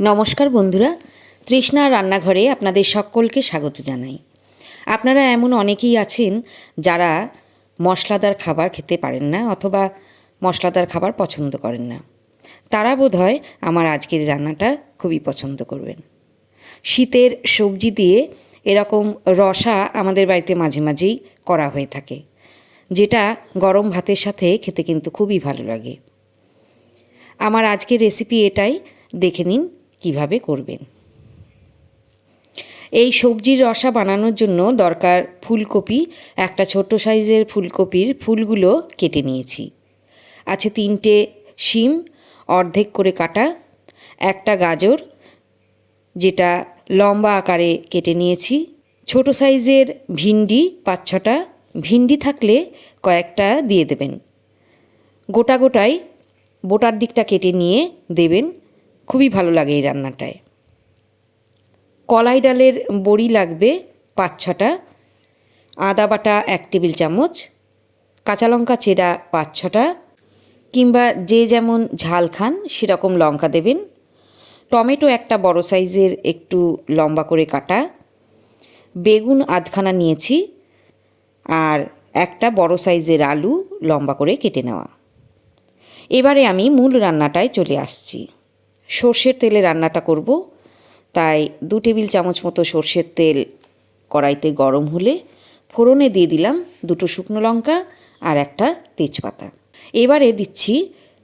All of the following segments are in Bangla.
নমস্কার বন্ধুরা, তৃষ্ণা রান্নাঘরে আপনাদের সকলকে স্বাগত জানাই। আপনারা এমন অনেকেই আছেন যারা মশলাদার খাবার খেতে পারেন না অথবা মশলাদার খাবার পছন্দ করেন না। তারা বোধহয় আমার আজকের রান্নাটা খুবই পছন্দ করবেন। শীতের সবজি দিয়ে এরকম রসা আমাদের বাড়িতে মাঝে মাঝেই করা হয়ে থাকে, যেটা গরম ভাতের সাথে খেতে কিন্তু খুবই ভালো লাগে। আমার আজকের রেসিপি এটাই, দেখে নিন কীভাবে করবেন? এই সবজির রসা বানানোর জন্য দরকার ফুলকপি, একটা ছোট সাইজের ফুলকপির ফুলগুলো কেটে নিয়েছি। আছে তিনটে শিম, অর্ধেক করে কাটা, একটা গাজর, যেটা লম্বা আকারে কেটে নিয়েছি, ছোট সাইজের ভিন্ডি পাঁচ ছটা, ভিন্ডি থাকলে কয়েকটা দিয়ে দেবেন। গোটা গোটাই বোটার দিকটা কেটে নিয়ে দেবেন খুবই ভালো লাগে এই রান্নাটায়। কলাই ডালের বড়ি লাগবে পাঁচ ছটা, আদা বাটা এক টেবিল চামচ, কাঁচা লঙ্কা চেরা পাঁচ ছটা, কিংবা যে যেমন ঝাল খান সেরকম লঙ্কা দেবেন। টমেটো একটা বড় সাইজের একটু লম্বা করে কাটা, বেগুন আধখানা নিয়েছি, আর একটা বড় সাইজের আলু লম্বা করে কেটে নেওয়া। এবারে আমি মূল রান্নাটায় চলে আসছি। সর্ষের তেলে রান্নাটা করব। তাই দু টেবিল চামচ মতো সর্ষের তেল কড়াইতে গরম হলে ফোড়নে দিয়ে দিলাম দুটো শুকনো লঙ্কা আর একটা তেজপাতা। এবারে দিচ্ছি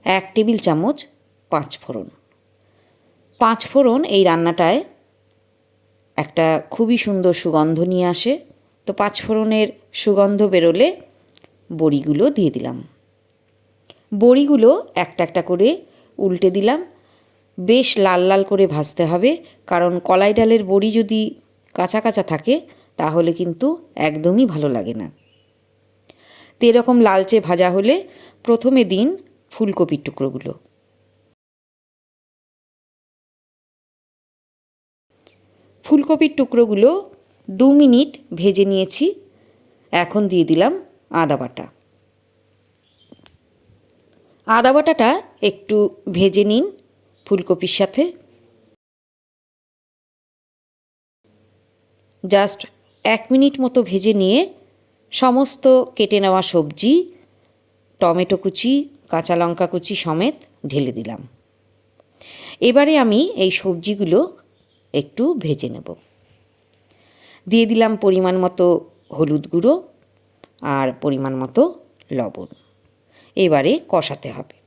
এক টেবিল চামচ পাঁচ ফোড়ন। পাঁচ ফোড়ন এই রান্নাটায় একটা খুবই সুন্দর সুগন্ধ নিয়ে আসে। তো পাঁচ ফোড়নের সুগন্ধ বেরোলে বড়িগুলো দিয়ে দিলাম। বড়িগুলো একটা একটা করে উল্টে দিলাম। বেশ লাল লাল করে ভাজতে হবে। কারণ কলাই ডালের বড়ি যদি কাঁচা কাঁচা থাকে, তাহলে কিন্তু একদমই ভালো লাগে না। তো এরকম লালচে ভাজা হলে প্রথমে দিন ফুলকপির টুকরোগুলো। ফুলকপির টুকরোগুলো দু মিনিট ভেজে নিয়েছি। এখন দিয়ে দিলাম আদা বাটা। আদা বাটাটা একটু ভেজে নিন। ফুলকপির সাথে। জাস্ট এক মিনিট মতো ভেজে নিয়ে সমস্ত কেটে নেওয়া সবজি, টমেটো কুচি, কাঁচা লঙ্কা কুচি সমেত ঢেলে দিলাম। এবারে আমি এই সবজিগুলো একটু ভেজে নেব। দিয়ে দিলাম পরিমাণ মতো হলুদ গুঁড়ো আর পরিমাণ মতো লবণ। এবারে কষাতে হবে।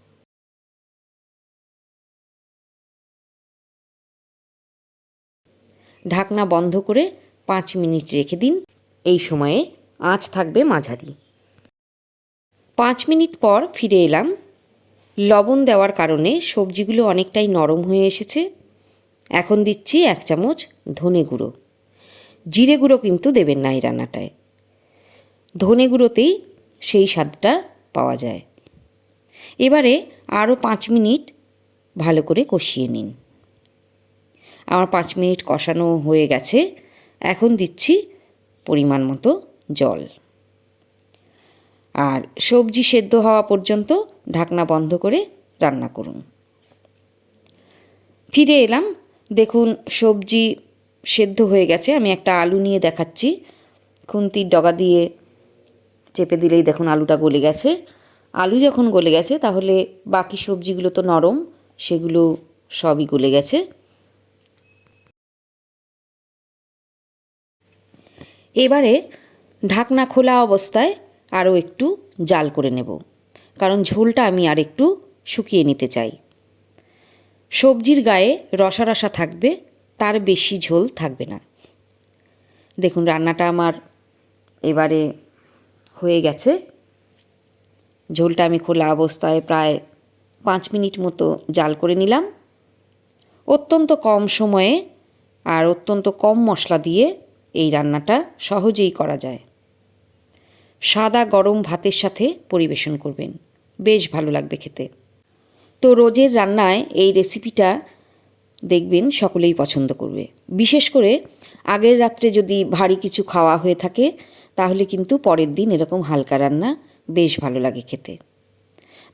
ঢাকনা বন্ধ করে পাঁচ মিনিট রেখে দিন। এই সময়ে আঁচ থাকবে মাঝারি। পাঁচ মিনিট পর ফিরে এলাম। লবণ দেওয়ার কারণে সবজিগুলো অনেকটাই নরম হয়ে এসেছে। এখন দিচ্ছি এক চামচ ধনে গুঁড়ো। জিরে গুঁড়ো কিন্তু দেবেন না এই রান্নাটায়। ধনে গুঁড়োতেই সেই স্বাদটা পাওয়া যায়। এবারে আরও পাঁচ মিনিট ভালো করে কষিয়ে নিন। আমার পাঁচ মিনিট কষানো হয়ে গেছে। এখন দিচ্ছি পরিমাণ মতো জল। আর সবজি সেদ্ধ হওয়া পর্যন্ত ঢাকনা বন্ধ করে রান্না করুন। ফিরে এলাম। দেখুন, সবজি সেদ্ধ হয়ে গেছে। আমি একটা আলু নিয়ে দেখাচ্ছি। খুন্তির ডগা দিয়ে চেপে দিলেই দেখুন আলুটা গলে গেছে। আলু যখন গলে গেছে, তাহলে বাকি সবজিগুলো তো নরম, সেগুলো সবই গলে গেছে। এবারে ঢাকনা খোলা অবস্থায় আরও একটু জাল করে নেব, কারণ ঝোলটা আমি আর একটু শুকিয়ে নিতে চাই। সবজির গায়ে রসা রসা থাকবে, তার বেশি ঝোল থাকবে না। দেখুন, রান্নাটা আমার এবারে হয়ে গেছে। ঝোলটা আমি খোলা অবস্থায় প্রায় পাঁচ মিনিট মতো জাল করে নিলাম। অত্যন্ত কম সময়ে আর অত্যন্ত কম মশলা দিয়ে এই রান্নাটা সহজেই করা যায়। সাদা গরম ভাতের সাথে পরিবেশন করবেন। বেশ ভালো লাগবে খেতে। তো রোজের রান্নায় এই রেসিপিটা দেখবেন সকলেই পছন্দ করবে। বিশেষ করে আগের রাত্রে যদি ভারী কিছু খাওয়া হয়ে থাকে, তাহলে কিন্তু পরের দিন এরকম হালকা রান্না বেশ ভালো লাগে খেতে।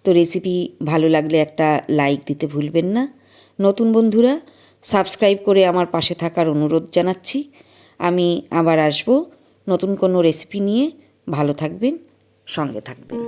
তো রেসিপি ভালো লাগলে একটা লাইক দিতে ভুলবেন না। নতুন বন্ধুরা, সাবস্ক্রাইব করে আমার পাশে থাকার অনুরোধ জানাচ্ছি। আমি আবার আসব। নতুন কোনো রেসিপি নিয়ে ভালো থাকবেন সঙ্গে থাকবেন।